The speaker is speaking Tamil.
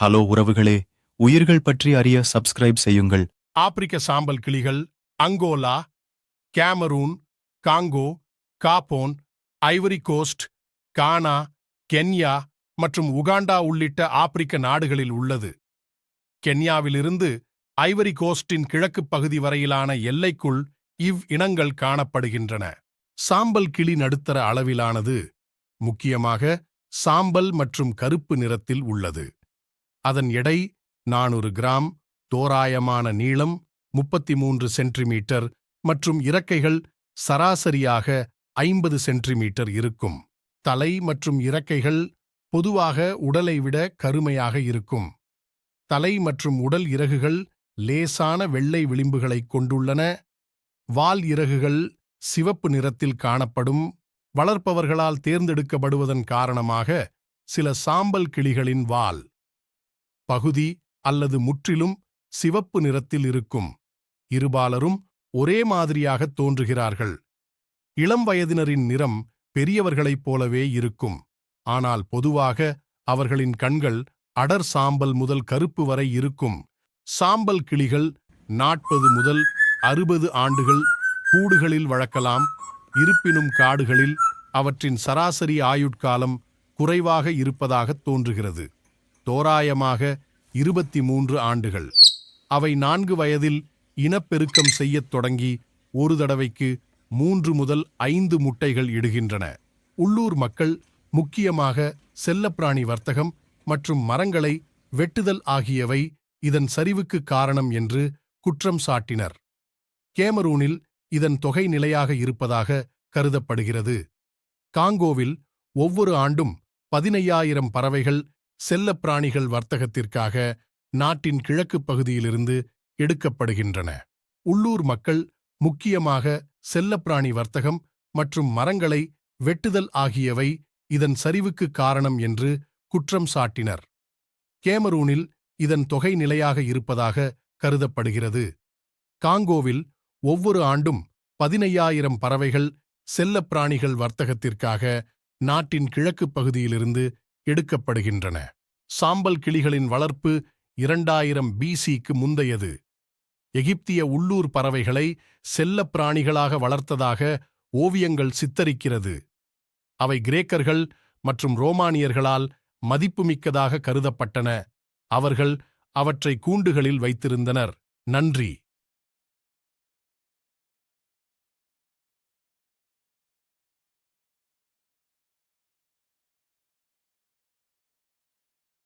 ஹலோ உறவுகளே உயிர்கள் பற்றி அறிய சப்ஸ்கிரைப் செய்யுங்கள். ஆப்பிரிக்க சாம்பல் கிளிகள் Angola Cameroon Congo Gabon Ivory Coast Ghana Kenya மற்றும் உகாண்டா உள்ளிட்ட ஆப்பிரிக்க நாடுகளில் உள்ளது. கென்யாவிலிருந்து ஐவரி கோஸ்டின் கிழக்குப் பகுதி வரையிலான எல்லைக்குள் இவ் இனங்கள் காணப்படுகின்றன. சாம்பல் கிளி நடுத்தர அளவிலானது முக்கியமாக சாம்பல் மற்றும் கருப்பு நிறத்தில் உள்ளது. அதன் எடை நானூறு கிராம் தோராயமான நீளம் முப்பத்தி மூன்று சென்டிமீட்டர் மற்றும் இறக்கைகள் சராசரியாக ஐம்பது சென்டிமீட்டர் இருக்கும். தலை மற்றும் இறக்கைகள் பொதுவாக உடலை விட கருமையாக இருக்கும். தலை மற்றும் உடல் இறகுகள் லேசான வெள்ளை விளிம்புகளைக் கொண்டுள்ளன. வால் இறகுகள் சிவப்பு நிறத்தில் காணப்படும். வளர்ப்பவர்களால் தேர்ந்தெடுக்கப்படுவதன் காரணமாக சில சாம்பல் கிளிகளின் வால் பகுதி அல்லது முற்றிலும் சிவப்பு நிறத்தில் இருக்கும். இருபாலரும் ஒரே மாதிரியாகத் தோன்றுகிறார்கள். இளம் வயதினரின் நிறம் பெரியவர்களைப் போலவே இருக்கும். ஆனால் பொதுவாக அவர்களின் கண்கள் அடர் சாம்பல் முதல் கருப்பு வரை இருக்கும். சாம்பல் கிளிகள் நாற்பது முதல் அறுபது ஆண்டுகள் கூடுகளில் வளர்க்கலாம். இருப்பினும் காடுகளில் அவற்றின் சராசரி ஆயுட்காலம் குறைவாக இருப்பதாகத் தோன்றுகிறது. தோராயமாக இருபத்தி மூன்று ஆண்டுகள். அவை நான்கு வயதில் இனப்பெருக்கம் செய்யத் தொடங்கி ஒரு தடவைக்கு மூன்று முதல் ஐந்து முட்டைகள் இடுகின்றன. உள்ளூர் மக்கள் முக்கியமாக செல்லப்பிராணி வர்த்தகம் மற்றும் மரங்களை வெட்டுதல் ஆகியவை இதன் சரிவுக்கு காரணம் என்று குற்றம் சாட்டினர். கேமரூனில் இதன் தொகை நிலையாக இருப்பதாக கருதப்படுகிறது. காங்கோவில் ஒவ்வொரு ஆண்டும் பதினையாயிரம் பறவைகள் செல்லப்பிராணிகள் வர்த்தகத்திற்காக நாட்டின் கிழக்குப் பகுதியிலிருந்து எடுக்கப்படுகின்றன. உள்ளூர் மக்கள் முக்கியமாக செல்லப்பிராணி வர்த்தகம் மற்றும் மரங்களை வெட்டுதல் ஆகியவை இதன் சரிவுக்கு காரணம் என்று குற்றம் சாட்டினர். கேமரூனில் இதன் தொகை நிலையாக இருப்பதாக கருதப்படுகிறது. காங்கோவில் ஒவ்வொரு ஆண்டும் பதினையாயிரம் பறவைகள் செல்லப்பிராணிகள் வர்த்தகத்திற்காக நாட்டின் கிழக்குப் பகுதியிலிருந்து எடுக்கப்படுகின்றன. சாம்பல் கிளிகளின் வளர்ப்பு இரண்டாயிரம் பிசிக்கு முந்தையது. எகிப்திய உள்ளூர் பறவைகளை செல்லப் பிராணிகளாக வளர்த்ததாக ஓவியங்கள் சித்தரிக்கிறது. அவை கிரேக்கர்கள் மற்றும் ரோமானியர்களால் மதிப்புமிக்கதாக கருதப்பட்டன. அவர்கள் அவற்றை கூண்டுகளில் வைத்திருந்தனர். நன்றி!